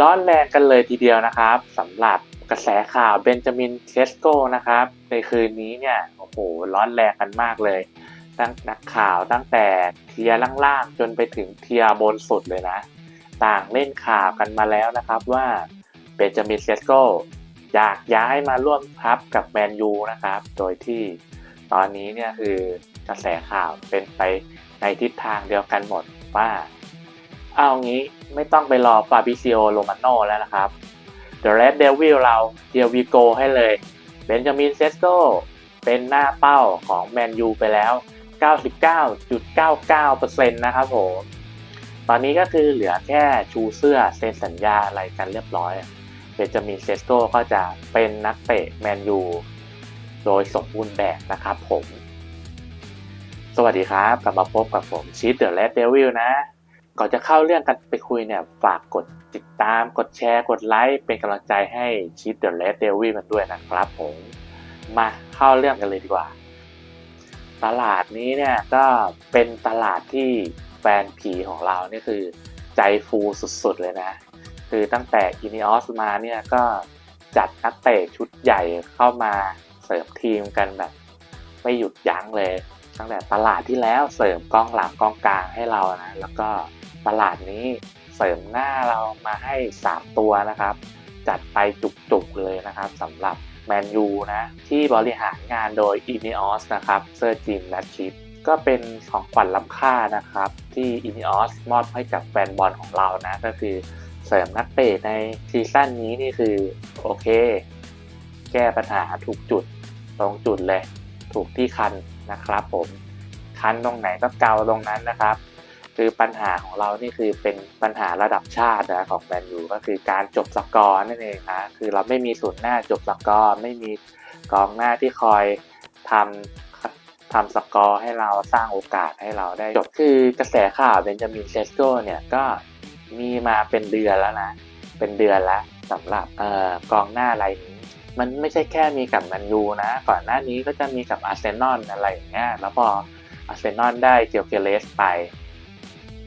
ร้อนแรงกันเลยทีเดียวนะครับสำหรับกระแสข่าวเบนจามินเชสโกนะครับ ในคืนนี้เนี่ยโอ้โหร้อนแรงกันมากเลย ตั้งนักข่าวตั้งแต่เทียร์ล่างๆ จนไปถึงเทียร์บนสุดเลยนะ ต่างเล่นข่าวกันมาแล้วนะครับว่าเบนจามินเชสโกอยากย้ายมาร่วมทัพกับแมนยูนะครับ โดยที่ตอนนี้เนี่ยคือกระแสข่าวเป็นไปในทิศทางเดียวกันหมดว่า เอางี้ไม่ต้องไปรอฟาบิซิโอโรมาโนแล้วนะครับ The Red Devil เราเดียววีโกให้เลยเบนจามินเซสโกเป็นหน้าเป้าของแมนยูไปแล้ว 99.99%นะครับผม ตอนนี้ก็คือเหลือแค่ชูเสื้อเซ็นสัญญาอะไรกันเรียบร้อย เบนจามินเซสโกก็จะเป็นนักเตะแมนยูโดยสมบูรณ์แบบนะครับผม สวัสดีครับ กลับมาพบกับผมชีตเดอะแรดเดวิลนะ ก่อนจะเข้าเรื่องกันไปคุยเนี่ย ฝากกดติดตามกดแชร์ กดไลค์ เป็นกำลังใจให้ชีตเดอะแรดเดวิลกันด้วยนะครับผม มาเข้าเรื่องกันเลยดีกว่า ตลาดนี้เนี่ยก็เป็นตลาดที่แฟนผีของเรานี่คือใจฟูสุดๆเลยนะ คือตั้งแต่อินิออสมาเนี่ยก็จัดนักเตะชุดใหญ่เข้ามาเสริมทีมกันแบบ ไม่หยุดยั้งเลย ตั้งแต่ตลาดที่แล้วเสริมกองหลังกองกลางให้เรานะ แล้วก็ ตลาดนี้เสริมหน้าเรามาให้ 3 ตัวนะครับ จัดไปจุกๆเลยนะครับสำหรับแมนยูนะ ที่บริหารงานโดยอินิออสนะครับเซอร์จิมและชิปก็เป็นของขวัญล้ำค่านะครับ ที่อินิออสมอบให้กับแฟนบอลของเรานะ ก็คือเสริมนักเตะในซีซั่นนี้นี่คือ โอเค แก้ปัญหาถูกจุดตรงจุดเลย ถูกที่คันนะครับผมคันตรงไหนก็เกาตรงนั้นนะครับ คือปัญหาของเรานี่คือเป็นปัญหาระดับชาตินะของแมนยูก็คือการจบสกอร์นั่นเองนะคือเราไม่มีศูนย์หน้าจบสกอร์ไม่มีกองหน้าที่คอยทำทำสกอร์ให้เราสร้างโอกาสให้เราได้จบคือกระแสข่าวเบนจามินเชสโกเนี่ยก็มีมาเป็นเดือนแล้วนะเป็นเดือนแล้วสำหรับเอ่อกองหน้ารายนี้มันไม่ใช่แค่มีกับแมนยูนะ ก่อนหน้านี้ก็จะมีกับอาร์เซนอลอะไรอย่างเงี้ยแล้วพออาร์เซนอลได้เจียวเกเลสไป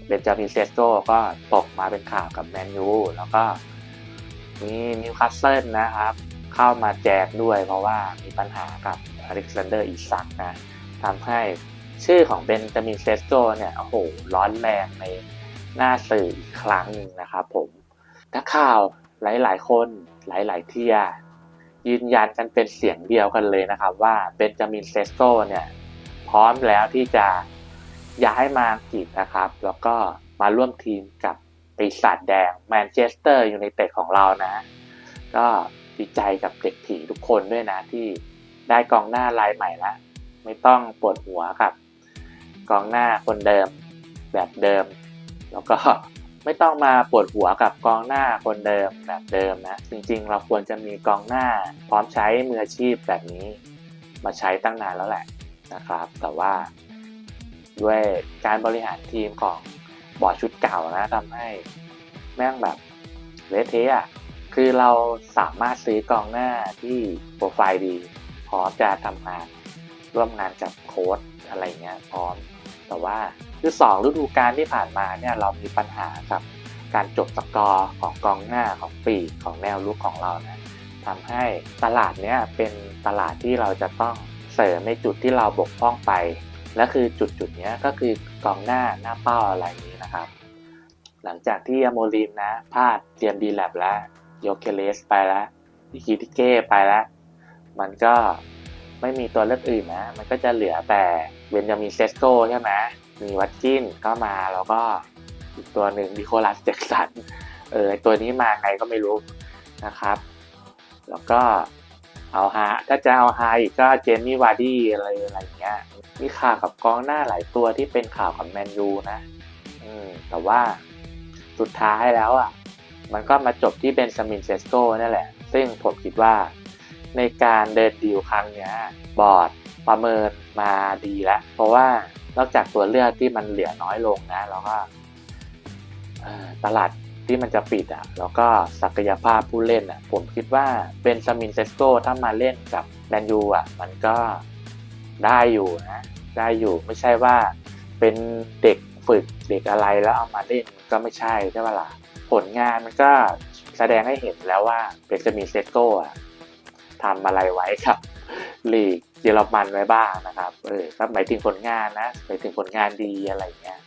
เบนจามินเซสโกก็ตกมาเป็นข่าวกับแมนยูแล้วก็มีนิวคาสเซิลนะครับ เข้ามาแจกด้วยเพราะว่ามีปัญหากับอเล็กซานเดอร์อิซักนะทำให้ชื่อของเบนจามินเซสโกเนี่ยโอ้โหร้อนแรงในหน้าสื่ออีกครั้งหนึ่งนะครับผมนักข่าวหลาย ๆ คนหลาย ๆ เที่ยยืนยันกันเป็นเสียงเดียวกันเลยนะครับว่าเบนจามินเซสโกเนี่ยพร้อมแล้วที่จะ ย้ายมาอังกฤษนะครับ แล้วก็มาร่วมทีมกับปีศาจแดงแมนเชสเตอร์ยูไนเต็ดของเรานะ ก็ดีใจกับเด็กผีทุกคนด้วยนะที่ได้กองหน้ารายใหม่ละไม่ต้องปวดหัวกับ กองหน้าคนเดิมแบบเดิม แล้วก็ไม่ต้องมาปวดหัวกับกองหน้าคนเดิมแบบเดิมนะ จริงๆ เราควรจะมีกองหน้าพร้อมใช้มืออาชีพแบบนี้ มาใช้ตั้งนานแล้วแหละนะครับ แต่ว่า ด้วยการบริหารทีมของบอร์ดชุดเก่านะทำให้แม่งแบบเละเทะอะคือเราสามารถซื้อกองหน้าที่โปรไฟล์ดี พร้อมจะทำงานร่วมงานกับโค้ชอะไรเงี้ยพร้อม แต่ว่าคือสองฤดูกาลที่ผ่านมาเนี่ยเรามีปัญหากับการจบสกอร์ของกองหน้าของปีของแนวลุกของเรานะทำให้ตลาดเนี้ยเป็นตลาดที่เราจะต้องเสริมในจุดที่เราบกพร่องไป และคือจุดจุดนี้ก็คือกองหน้าหน้าเป้าอะไรนี้นะครับ หลังจากที่อโมลิมนะพลาดเตรียมดีแลบแล้วโยเคเลสไปแล้วอิคิติเก้ไปแล้ว มันก็ไม่มีตัวเลือกอื่นนะ มันก็จะเหลือแต่เบนจามินเซสโกใช่ไหมมีวัตจินก็มาแล้วก็อีกตัวหนึ่งดิโคลัสแจ็กสันเออตัวนี้มาไงก็ไม่รู้นะครับ แล้วก็ เอาฮาถ้าจะเอาฮาอีกก็เจนนี่วาร์ดี้อะไรอะไรอย่างเงี้ย มีข่าวกับกองหน้าหลายตัวที่เป็นข่าวกับแมนยูนะ อืม แต่ว่าสุดท้ายแล้วอะ มันก็มาจบที่เบนซามินเซสโกนั่นแหละ ซึ่งผมคิดว่า ในการเดินดีลครั้งเนี้ย บอร์ดประเมินมาดีแล้ว เพราะว่านอกจากตัวเลือกที่มันเหลือน้อยลงนะ แล้วก็ตลาด ที่มันจะปิดอะแล้วก็ศักยภาพผู้เล่นอะผมคิดว่าเบนซามินเซสโกถ้ามาเล่นกับแมนยูอะมันก็ได้อยู่นะได้อยู่ไม่ใช่ว่าเป็นเด็กฝึกเด็กอะไรแล้วเอามาเล่นก็ไม่ใช่ใช่ปะล่ะผลงานมันก็แสดงให้เห็นแล้วว่าเบนจามินเซสโก้อะทำอะไรไว้ครับลีกเยอรมันไว้บ้างนะครับเออก็หมายถึงผลงานนะหมายถึงผลงานดีอะไรเงี้ย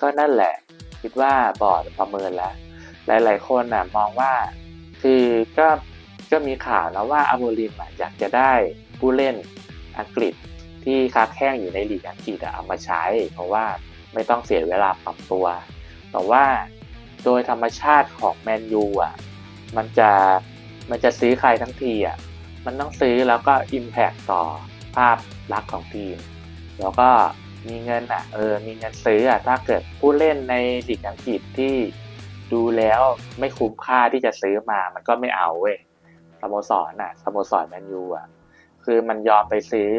ก็นั่นแหละคิดว่าบอร์ดประเมินแล้ว หลาย ๆ คนน่ะมองว่าคือก็ก็มีข่าวนะว่าอาโมริมอยากจะได้ผู้เล่นอังกฤษที่ค้าแข้งอยู่ในลีกอังกฤษเอามาใช้ เพราะว่าไม่ต้องเสียเวลาปรับตัว แต่ว่าโดยธรรมชาติของแมนยูอะมันจะมันจะซื้อใครทั้งทีอะมันต้องซื้อแล้วก็ Impact ต่อภาพลักษณ์ของทีม แล้วก็มีเงินอะเออมีเงินซื้ออะถ้าเกิดผู้เล่นในลีกอังกฤษที่ ดูแล้วไม่คุ้มค่าที่จะซื้อมามันก็ไม่เอาเว้ยสโมสรน่ะสโมสรแมนยูอะคือมันยอมไปซื้อ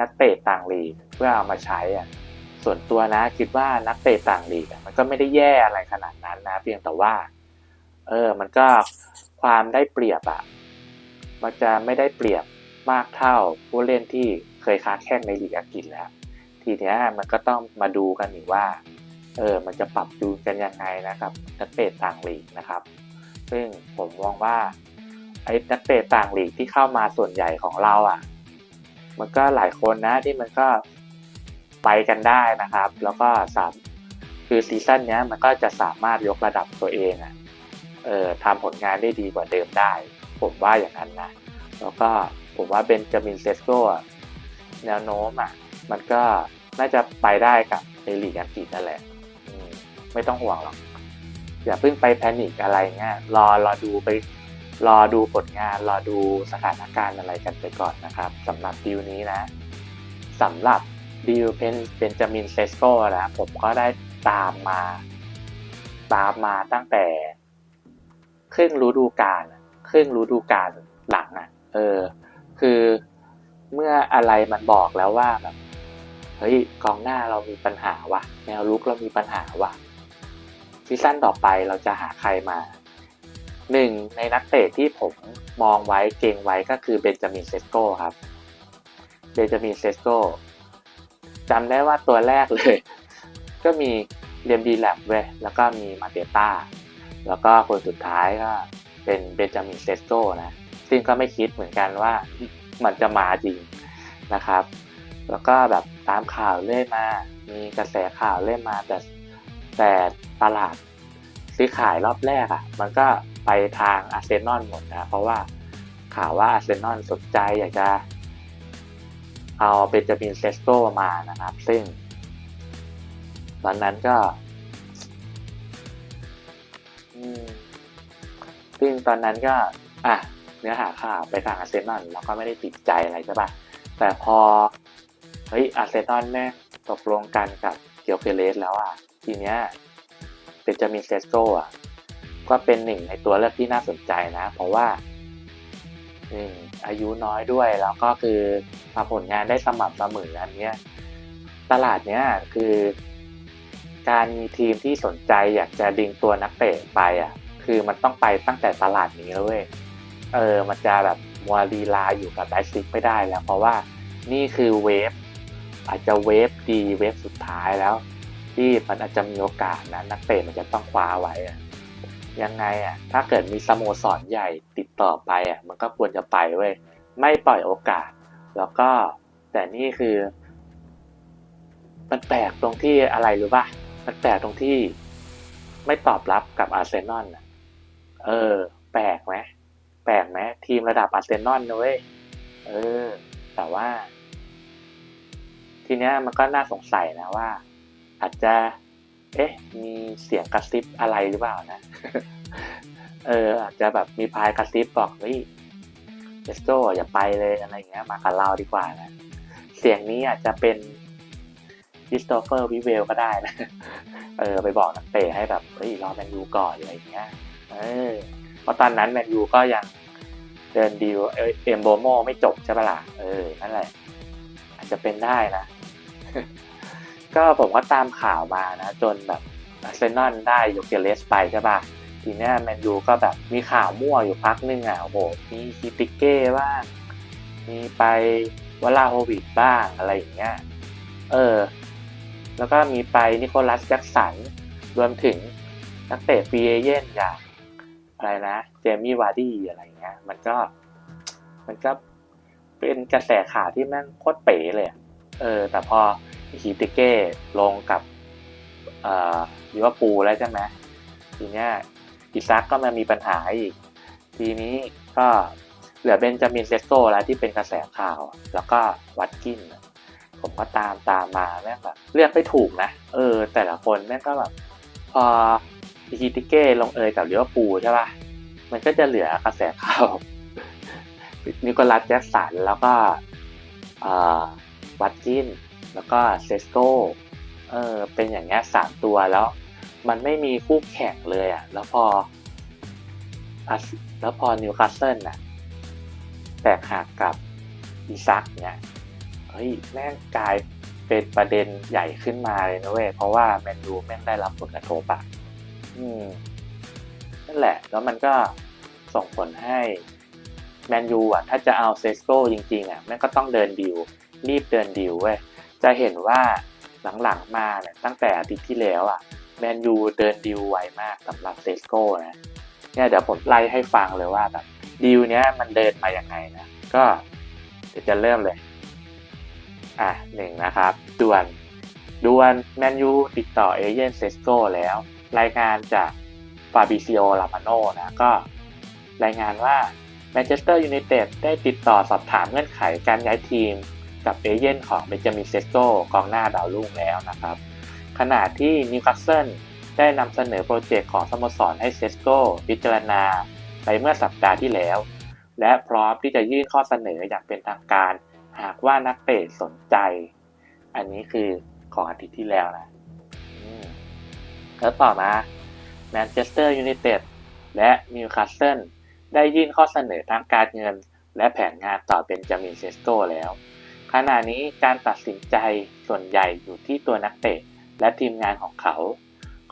นักเตะต่างลีกเพื่อเอามาใช้อะส่วนตัวนะคิดว่านักเตะต่างลีกมันก็ไม่ได้แย่อะไรขนาดนั้นนะ เพียงแต่ว่า เออ มันก็ความได้เปรียบอะมันจะไม่ได้เปรียบมากเท่าผู้เล่นที่เคยค้าแข่งในลีกอังกฤษแล้ว ทีเนี้ยมันก็ต้องมาดูกันอีกว่า เออมันจะปรับจูนกันยังไงนะครับนักเตะต่างลีกนะครับ ซึ่งผมมองว่าไอ้นักเตะต่างลีกที่เข้ามาส่วนใหญ่ของเราอะ มันก็หลายคนนะที่มันก็ไปกันได้นะครับ แล้วก็สามคือซีซั่นเนี้ยมันก็จะสามารถยกระดับตัวเองอะเออทำผลงานได้ดีกว่าเดิมได้ ผมว่าอย่างนั้นนะ แล้วก็ผมว่าเบนจามินเซสโกอะแนวโน้มอะมันก็น่าจะไปได้กับในลีกอังกฤษนั่นแหละ ไม่ต้องห่วงหรอกอย่าเพิ่งไปแพนิคอะไรเงี้ยรอรอดูไปรอดูผลงานรอดูสถานการณ์อะไรกันไปก่อนนะครับสำหรับดีลนี้นะสำหรับดีลเป็นเบนจามินเซสโกนะผมก็ได้ตามมา ตามมาตั้งแต่ ครึ่งฤดูกาลครึ่งฤดูกาลหลังอะเออ คือเมื่ออะไรมันบอกแล้วว่าแบบเฮ้ยกองหน้าเรามีปัญหาว่ะ แนวลุกเรามีปัญหาว่ะ ซีซั่นต่อไปเราจะหาใครมาหนึ่งในนักเตะที่ผมมองไว้เก่งไว้ก็คือเบนจามินเซสโกครับ เบนจามินเซสโกจำได้ว่าตัวแรกเลย ก็มีเรียมดีแลบเว้ยแล้วก็มีมาเตต้า แล้วก็คนสุดท้ายก็เป็นเบนจามินเซสโกนะ ซึ่งก็ไม่คิดเหมือนกันว่ามันจะมาจริงนะครับ แล้วก็แบบตามข่าวเรื่อยมา มีกระแสข่าวเรื่อยมาแต่แต่ ตลาดซื้อขายรอบแรกอะ่ะ มันก็ไปทางอาร์เซนอลหมดนะ เพราะว่าข่าวว่าอาร์เซนอลสนใจอยากจะเอาเบนจามินเซสโกมานะครับ ซึ่ง ตอนนั้นก็ซึ่งตอนนั้นก็ อะ เนื้อหาข่าวไปทางอาร์เซนอลเราก็ไม่ได้ติดใจอะไรใช่ปะแต่พอ เฮ้ยอาร์เซนอลแม่งตกลงกันกับเกียวเคเลสแล้วอะ ทีเนี้ย เบนจามินเซสโกอะก็เป็นหนึ่งในตัวเลือกที่น่าสนใจนะ เพราะว่าหนึ่งอายุน้อยด้วยแล้วก็คือทำผลงานได้สม่ำเสมออันเนี้ยตลาดเนี้ยคือ การมีทีมที่สนใจอยากจะดึงตัวนักเตะไปอะ คือมันต้องไปตั้งแต่ตลาดนี้แล้วเว้ยเออมันจะแบบมัวลีลาอยู่กับไดซิกไม่ได้แล้ว เพราะว่านี่คือเวฟอาจจะเวฟดีเวฟสุดท้ายแล้ว ที่มันอาจจะมีโอกาสนะนักเตะมันจะต้องคว้าไว้อะยังไงอะถ้าเกิดมีสโมสรใหญ่ติดต่อไปอะมันก็ควรจะไปเว้ยไม่ปล่อยโอกาส แล้วก็แต่นี่คือ มันแปลกตรงที่อะไรรู้ป่ะมันแปลกตรงที่ไม่ตอบรับกับอาร์เซนอลอะเออ แปลกไหมแปลกไหมทีมระดับอาร์เซนอลนะเว้ยเออ แต่ว่า ทีเนี้ยมันก็น่าสงสัยนะว่า อาจจะ เอ๊ะ มีเสียงกระซิบอะไรหรือเปล่านะ เออ อาจจะแบบมีพายกระซิบบอกเฮ้ยเจสโตอย่าไปเลยอะไรอย่างเงี้ย มากับเราดีกว่านะ เสียงนี้อาจจะเป็นคริสโตเฟอร์วิเวลก็ได้นะ เออ ไปบอกนักเตะให้แบบ เฮ้ย รอแมนยูก่อนอะไรอย่างเงี้ย เออ เพราะตอนนั้นแมนยูก็ยังเดินดีลเอ็มโบโมไม่จบใช่ปะล่ะ เออ นั่นแหละ อาจจะเป็นได้นะ ก็ผมก็ตามข่าวมานะ จนแบบอาร์เซนอลได้ยกเกเลสไปใช่ปะทีเนี้ยแมนยูก็แบบมีข่าวมั่วอยู่พักนึงอะโอ้โหมีคิติเก้บ้างมีไปวลาโฮวิดบ้างอะไรอย่างเงี้ยเออ แล้วก็มีไปนิโคลัสแจ็คสันรวมถึงนักเตะฟรีเอเย่นอย่างอะไรนะเจมี่วาร์ดี้อะไรเงี้ย มันก็ มันก็เป็นกระแสข่าวที่แม่งโคตรเป๋เลย เออ แต่พอ ฮิติเก้ลงกับอ่อลิเวอร์พูลแล้วใช่ไหมทีเนี้ยอิซักก็มามีปัญหาอีก ทีนี้ก็เหลือเบนจามินเซสโกแล้วที่เป็นกระแสข่าว แล้วก็วัตกิน ผมก็ตามตามมาแม่งแบบเลือกไม่ถูกนะ เออ แต่ละคนแม่งก็แบบพอฮิติเก้ลงเอยกับลิเวอร์พูลใช่ป่ะมันก็จะเหลือกระแสข่าวนิโคลัสแจ็คสันแล้วก็วัตกิน แล้วก็เซสโกเออเป็นอย่างเงี้ยสามตัวแล้ว มันไม่มีคู่แข่งเลยอะ่ะ แล้วพอแล้วพอนิวคาสเซิลน่ะแตกหักกับอีซักเนี่ยเฮ้ยแม่งกลายเป็นประเด็นใหญ่ขึ้นมาเลยนะเว้ยเพราะว่าแมนยูแม่งได้รับผลกระทบอะอืมนั่นแหละ แล้วมันก็ส่งผลให้แมนยูอะถ้าจะเอาเซสโกจริงๆอะแม่งก็ต้องเดินดิวรีบเดินดิวเว้ย จะเห็นว่าหลังๆมาเนี่ยตั้งแต่อาทิตย์ที่แล้วอะแมนยูเดินดิวไวมากสำหรับเซสโกนะเนี่ยเดี๋ยวผมไล่ให้ฟังเลยว่าแบบดิวเนี้ยมันเดินมาอย่างไงนะก็เดี๋ยวจะเริ่มเลย อะหนึ่งนะครับด่วนด่วนแมนยูติดต่อเอเย่นเซสโกแล้ว รายงานจากฟาบิซิโอลามาโนนะก็รายงานว่าแมนเชสเตอร์ยูไนเต็ดได้ติดต่อสอบถามเงื่อนไขการย้ายทีม กับเอเย่นของเบนจามินเซสโกกองหน้าดาวรุ่งแล้วนะครับ ขณะที่นิวคาสเซิลได้นำเสนอโปรเจกต์ของสโมสรให้เซสโกพิจารณาไปเมื่อสัปดาห์ที่แล้ว และพร้อมที่จะยื่นข้อเสนออย่างเป็นทางการ หากว่านักเตะสนใจ อันนี้คือของอาทิตย์ที่แล้วนะแล้วต่อมาแมนเชสเตอร์ยูไนเต็ดและนิวคาสเซิลได้ยื่นข้อเสนอทางการเงิน และแผนงานต่อเป็นจามินเซสโกแล้ว ขณะนี้การตัดสินใจส่วนใหญ่อยู่ที่ตัวนักเตะและทีมงานของเขา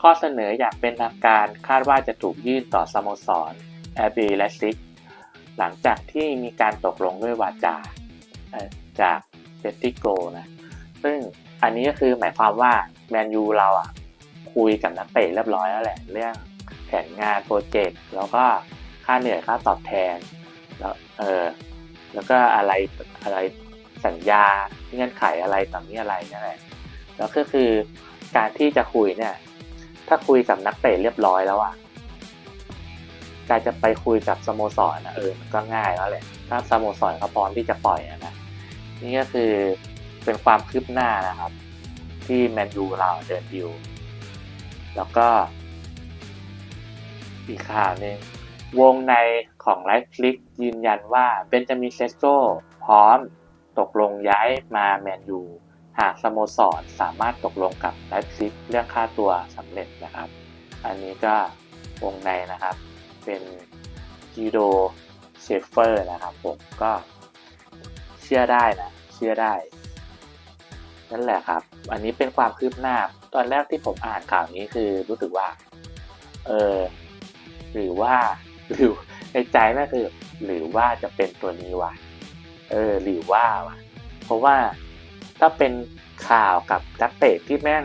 ข้อเสนออยางเป็นทางการคาดว่าจะถูกยื่นต่อสโมสรแอร์บีและซิกหลังจากที่มีการตกลงด้วยวาจาจากเซติโกนะซึ่งอันนี้ก็คือหมายความว่าแมนยูเราอะคุยกับนักเตะเรียบร้อยแล้วแหละเรื่องแผนงานโปรเจกต์แล้วก็ค่าเหนื่อยค่าตอบแทนแล้วเออแล้วก็อะไรอะไร สัญญาเงื่อนไขอะไรต่างนี้อะไรนั่นแหละแล้วก็คือการที่จะคุยเนี่ย ถ้าคุยกับนักเตะเรียบร้อยแล้วอะการจะไปคุยกับสโมสรนะเออมันก็ง่ายแล้วแหละถ้าสโมสรเขาพร้อมที่จะปล่อยนะนี่ก็คือเป็นความคืบหน้านะครับ ที่แมนยูเราเดินดิวแล้วก็ อีกข่าวหนึ่งวงในของไลฟ์คลิกยืนยันว่าเบนจามินเซสโกพร้อม ตกลงย้ายมาแมนยูหากสโมสรสามารถตกลงกับไลฟ์คลิกเรื่องค่าตัวสำเร็จนะครับ อันนี้ก็วงในนะครับเป็นยูโดเชฟเฟอร์นะครับผมก็เชื่อได้นะ เชื่อได้ นั่นแหละครับ อันนี้เป็นความคืบหน้า ตอนแรกที่ผมอ่านข่าวนี้คือรู้สึกว่า เออหรือว่าหรือในใจแม่คือ หรือว่าจะเป็นตัวนี้วะ เออหรือว่าวะเพราะว่าถ้าเป็นข่าวกับนักเตะที่แม่ง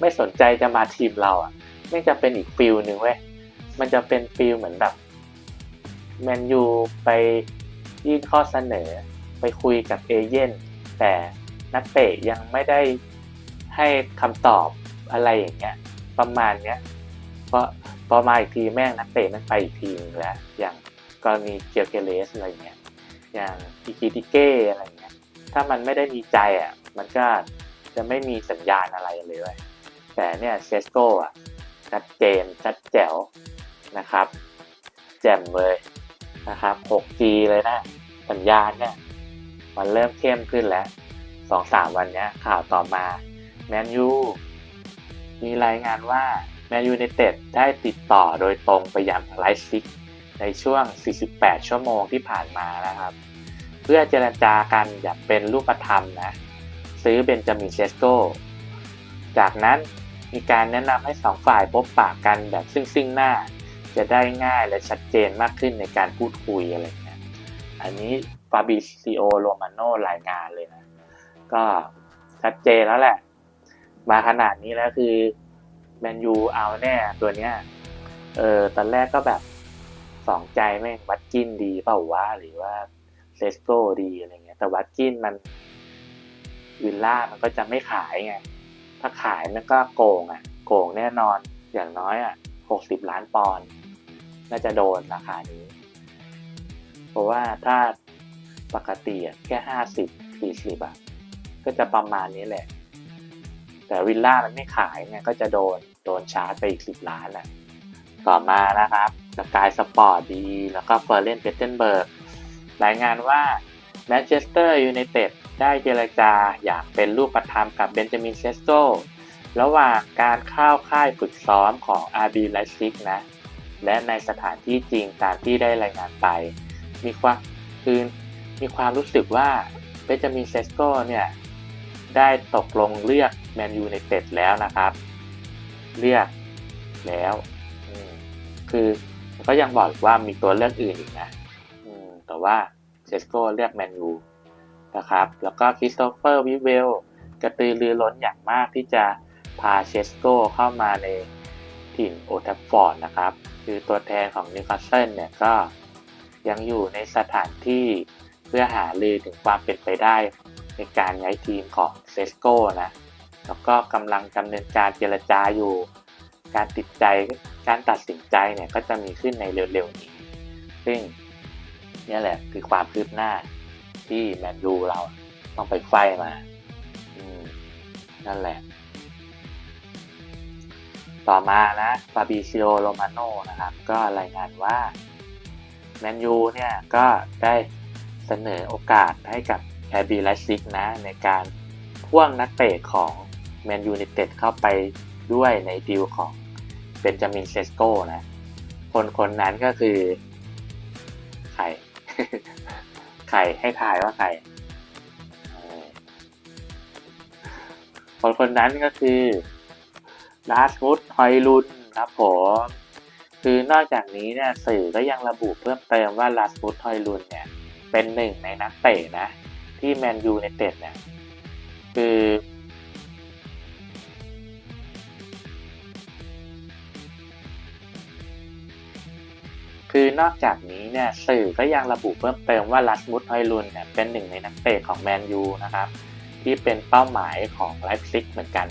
ไม่สนใจจะมาทีมเราอะแม่งจะเป็นอีกฟิลหนึ่งเว้ยมันจะเป็นฟิลเหมือนแบบแมนยูไปยื่นข้อเสนอไปคุยกับเอเย่นแต่นักเตะยังไม่ได้ให้คำตอบอะไรอย่างเงี้ยประมาณเนี้ยเพราะพอมาอีกทีแม่งนักเตะมันไปอีกทีนึงแล้วอย่างกรณีเจลเกเลสอะไรเงี้ย อย่างอิกิติเก้อะไรเงี้ยถ้ามันไม่ได้มีใจอะมันก็จะไม่มีสัญญาณอะไรเลย แต่เนี่ยเซสโก้อะชัดเจนชัดแจ๋วนะครับ แจ่มเลยนะครับ 6G เลยนะ สัญญาณเนี่ยมันเริ่มเข้มขึ้นแล้วสองสามวันนี้ข่าวต่อมาแมนยูมีรายงานว่าแมนยูในเต็ดได้ติดต่อโดยตรงไปยังไลฟ์ซิก ในช่วง 48 ชั่วโมงที่ผ่านมานะครับ เพื่อเจรจากันอย่างเป็นรูปธรรมนะ ซื้อเบนจามินเชสโกจากนั้นมีการแนะนำให้สองฝ่ายพบปากกันแบบซึ่งซึ่งหน้า จะได้ง่ายและชัดเจนมากขึ้นในการพูดคุยอะไรเงี้ยอันนี้ฟาบิซิโอโรมาโนรายงานเลยนะ ก็ชัดเจนแล้วแหละ มาขนาดนี้แล้วคือแมนยูเอาแน่ตัวเนี้ยเออตอนแรกก็แบบ สองใจแม่งวัดกินดีเปล่าวะหรือว่าเซสโกดีอะไรเงี้ยแต่วัดกินมันวิลล่ามันก็จะไม่ขายไงถ้าขายมันก็โกงอะ โกงแน่นอนอย่างน้อยอะหกสิบล้านปอนด์น่าจะโดนราคานี้ เพราะว่าถ้าปกติอะแค่ห้าสิบสี่สิบอะก็จะประมาณนี้แหละ แต่วิลล่ามันไม่ขายไงก็จะโดนโดนชาร์จไปอีกสิบล้านแหละต่อมานะครับ สกายสปอร์ตดี แล้วก็เฟอร์เรนเปเทนเบิร์กรายงานว่าแมนเชสเตอร์ยูไนเต็ดได้เจรจาอยากเป็นรูปธรรมกับเบนจามินเซสโกระหว่างการเข้าค่ายฝึกซ้อมของ RB Leipzig นะ และในสถานที่จริงตามที่ได้รายงานไป มีความคือมีความรู้สึกว่าเบนจามินเซสโกเนี่ย ได้ตกลงเลือกแมนยูในเต็ดแล้วนะครับ เลือกแล้ว คือ ก็ยังบอกว่ามีตัวเลือกอื่นอีกนะอืมแต่ว่าเซสโกเลือกแมนยูนะครับ แล้วก็คริสโตเฟอร์วิเวลกระตือรือร้นอย่างมากที่จะพาเชสโกเข้ามาในถิ่นโอทัฟฟอร์ดนะครับ คือตัวแทนของนิวคาสเซิลเนี่ยก็ยังอยู่ในสถานที่เพื่อหาลือถึงความเป็นไปได้ในการย้ายทีมของเซสโก้นะ แล้วก็กำลังดำเนินการเจรจาอยู่ การติดใจการตัดสินใจเนี่ยก็จะมีขึ้นในเร็วๆนี้ ซึ่งนี่แหละคือความคืบหน้าที่แมนยูเราต้องไปไฟมาอืมนั่นแหละ ต่อมานะฟาบิซิโอโรมาโนนะครับ ก็รายงานว่าแมนยูเนี่ยก็ได้เสนอโอกาสให้กับแอร์บีไลซิกนะในการพ่วงนักเตะของแมนยู i นเต็ดเข้าไป ด้วยในดีลของเบนจามินเซสโกนะ คนคนนั้นก็คือใครใครให้ทายว่าใคร คนคนนั้นก็คือลาสมุดฮอยลุนครับผมคือนอกจากนี้เนี่ยสื่อก็ยังระบุเพิ่มเติมว่าลาสมุดฮอยลุนเนี่ยเป็นหนึ่งในนักเตะนะ ที่แมนยูในเต็ดเนี่ยคือ คือนอกจากนี้เนี่ยสื่อก็ยังระบุเพิ่มเติมว่าลัสมุดฮอยลุนเนี่ยเป็นหนึ่งในนักเตะของแมนยูนะครับที่เป็นเป้าหมายของไลฟ์ซิกเหมือนกัน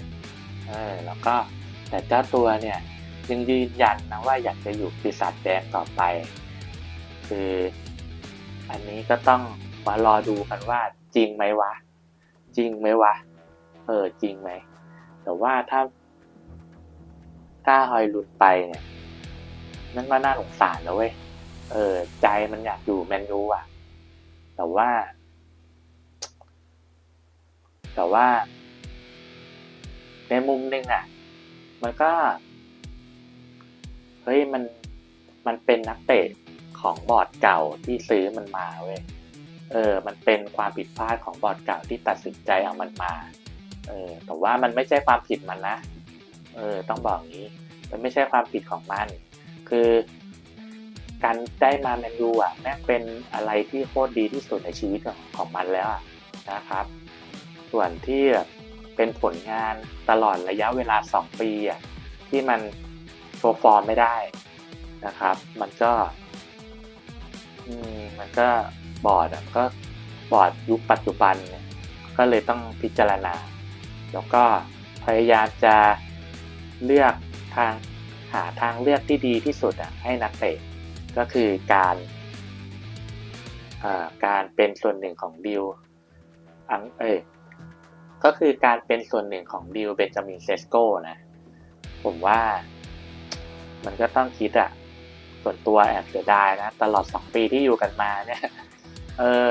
เออแล้วก็แต่เจ้าตัวเนี่ยยังยืนยันนะว่าอยากจะอยู่ปีศาจแดงต่อไป คืออันนี้ก็ต้องมารอดูกันว่าจริงไหมวะ จริงไหมวะ เออจริงไหม แต่ว่าถ้าถ้าฮอยลุนไปเนี่ย นั่นก็น่าสงสารแล้วเว้ย เออ ใจมันอยากอยู่แมนยูอะ แต่ว่า แต่ว่า ในมุมหนึงอะ มันก็ เฮ้ยมันมันเป็นนักเตะของบอร์ดเก่าที่ซื้อมันมาเว้ย เออ มันเป็นความผิดพลาดของบอร์ดเก่าที่ตัดสินใจเอามันมา เออ แต่ว่ามันไม่ใช่ความผิดมันนะ เออ ต้องบอกงี้ มันไม่ใช่ความผิดของมัน คือ การได้มาแมนยูอะแม่งเป็นอะไรที่โคตรดีที่สุดในชีวิตของของมันแล้วนะครับ ส่วนที่เป็นผลงานตลอดระยะเวลา 2 ปีอะที่มันโชว์ฟอร์มไม่ได้นะครับ มันก็มันก็บอร์ดอะก็บอร์ดยุคปัจจุบันเนี่ยก็เลยต้องพิจารณา แล้วก็พยายามจะเลือกทางาทางเลือกที่ดีที่สุดอะให้นักเตะก็คือการการเป็นส่วนหนึ่งของดิวอังเอ้ยก็คือการเป็นส่วนหนึ่งของดิวเบนจามินเซสโก้นะ ผมว่ามันก็ต้องคิดอะส่วนตัวแอบเสียดายนะ ตลอดสองปีที่อยู่กันมาเนี่ย เออ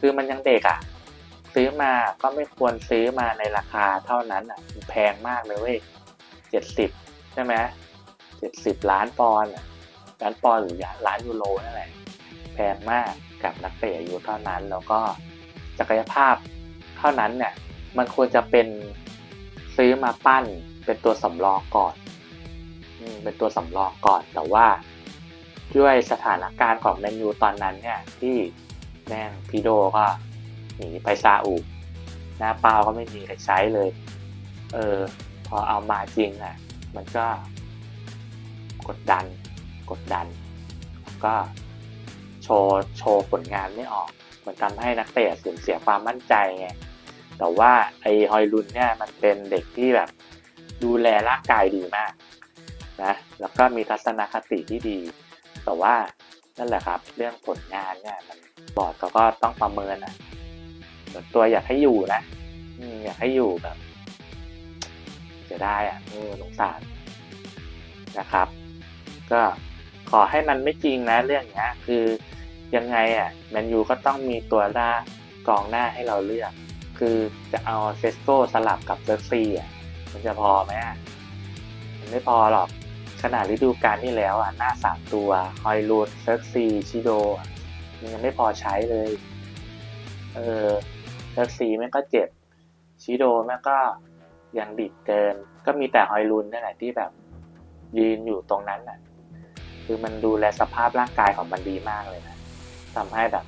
คือมันยังเด็กอะซื้อมาก็ไม่ควรซื้อมาในราคาเท่านั้นอะแพงมากเลยเว้ยเจ็ดสิบใช่ไหม สิบล้านปอนด์ล้านปอนด์หรือล้านยูโรนั่นแหละแพงมากกับนักเตะอายุเท่านั้นแล้วก็ศักยภาพเท่านั้นเนี่ยมันควรจะเป็นซื้อมาปั้นเป็นตัวสำรองก่อนเป็นตัวสำรองก่อน แต่ว่าด้วยสถานการณ์ของแมนยูตอนนั้นเนี่ยที่แม่งพีโดก็หนีไปซาอุหน้าเป้าก็ไม่มีใครใช้เลย เออ พอเอามาจริงอะ มันก็ กดดัน กดดัน ก็โชว์โชว์ผลงานไม่ออก มันทำให้นักเตะสูญเสียความมั่นใจไงแต่ว่าไอ้ฮอยลุนเนี่ยมันเป็นเด็กที่แบบดูแลร่างกายดีมากนะแล้วก็มีทัศนคติที่ดี แต่ว่านั่นแหละครับ เรื่องผลงานเนี่ยมันบอร์ดเขาก็ต้องประเมินอะส่วนตัวอยากให้อยู่นะอยากให้อยู่แบบจะได้อะเออสงสารนะครับ ก็ขอให้มันไม่จริงนะเรื่องเนี้ยคือยังไงอะแมนยูก็ต้องมีตัวหน้ากองหน้าให้เราเลือก คือจะเอาเซสโกสลับกับเซอร์ซีอะมันจะพอไหมอะมันไม่พอหรอกขนาดฤดูกาลที่แล้วอะหน้าสามตัวฮอยลูนเซอร์ซีชิโดอะมันยังไม่พอใช้เลย เออเซอร์ซีแม่งก็เจ็บชิโดแม่งก็ยังดิดเกิน ก็มีแต่ฮอยลูนนั่นแหละที่แบบยืนอยู่ตรงนั้นน่ะ คือมันดูแลสภาพร่างกายของมันดีมากเลยนะทำให้แบบ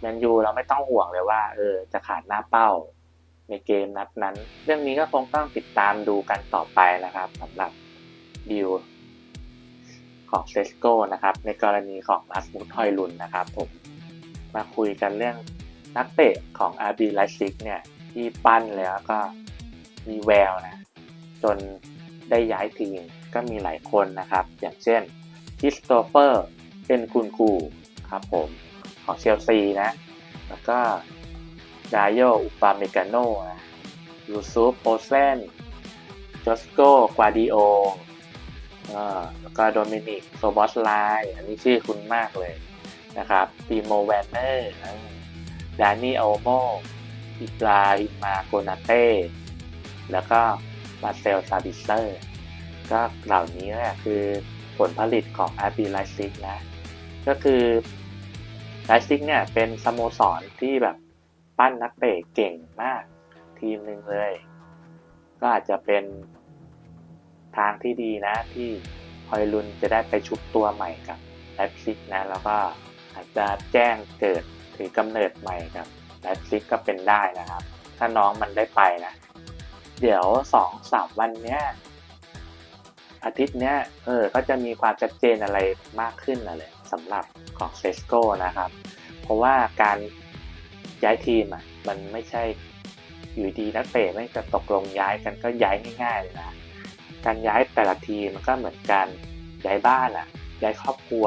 แมนยูเราไม่ต้องห่วงเลยว่า เออ จะขาดหน้าเป้า ในเกมนัดนั้น เรื่องนี้ก็คงต้องติดตามดูกันต่อไปนะครับสำหรับดิวของเซสโก้นะครับ ในกรณีของรัสมุทอยลุนนะครับ ผมมาคุยกันเรื่องนักเตะของอาร์บีไลซิกเนี่ย ที่ปั้นแล้วก็มีแววนะ จนได้ย้ายทีมก็มีหลายคนนะครับ อย่างเช่น คริสโตเฟอร์เป็นคุณกูครับผมของเชลซีนะ แล้วก็ดาโยอุปาเมกาโนนะยูซูฟโอเซนจอสโกกวาดิโออ่าแล้วก็โดมินิกโซบอสไลอันนี้ชื่อคุณมากเลยนะครับปีโมแวนเนอร์ดานี่โอโมอิบราฮิมาโกนาเต้ แล้วก็มาเซลซาบิเซอร์ ก็เหล่านี้เนี่ยคือ ผลผลิตของ RB Leipzig นะ ก็คือไลซิกเนี่ยเป็นสโมสรที่แบบปั้นนักเตะเก่งมากทีมหนึ่งเลย ก็อาจจะเป็นทางที่ดีนะที่ฮอยลุนจะได้ไปชุบตัวใหม่กับไลฟ์ซิกนะแล้วก็อาจจะแจ้งเกิดถือกำเนิดใหม่กับไลฟ์ซิกก็เป็นได้นะครับ ถ้าน้องมันได้ไปนะ เดี๋ยวสองสามวันเนี้ย อาทิตย์เนี้ยเออก็จะมีความชัดเจนอะไรมากขึ้นนะเลยสำหรับของเซสโก้นะครับ เพราะว่าการย้ายทีมอะมันไม่ใช่อยู่ดีนักเตะไม่จะตกลงย้ายกันก็ย้ายง่ายๆเลยนะการย้ายแต่ละทีมมันก็เหมือนกันย้ายบ้านอะย้ายครอบครัว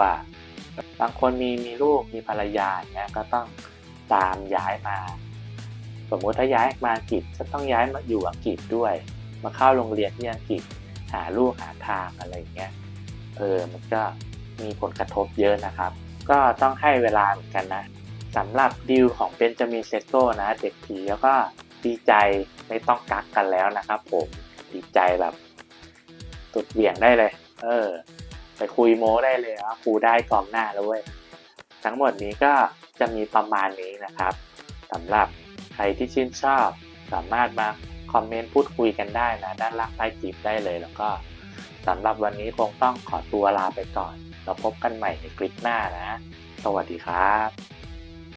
บางคนมีมีลูกมีภรรยาเงี้ยก็ต้องตามย้ายมา สมมติถ้าย้ายมาอังกฤษก็ต้องย้ายมาอยู่อังกฤษด้วย มาเข้าโรงเรียนที่อังกฤษ หาลูกหาทางอะไรอย่างเงี้ยเออมันก็มีผลกระทบเยอะนะครับ ก็ต้องให้เวลาเหมือนกันนะสำหรับดีลของเบนจามินเซโก้นะ เด็กผีแล้วก็ดีใจไม่ต้องกักกันแล้วนะครับผมดีใจแบบตุดเหวี่ยงได้เลย เออ ไปคุยโม้ได้เลยว่ากูได้กองหน้าแล้วเว้ยทั้งหมดนี้ก็จะมีประมาณนี้นะครับสำหรับใครที่ชื่นชอบสามารถมา คอมเมนต์พูดคุยกันได้นะ ด้านล่างใต้คลิปได้เลย แล้วก็สำหรับวันนี้คงต้องขอตัวลาไปก่อน เราพบกันใหม่ในคลิปหน้านะ สวัสดีครับ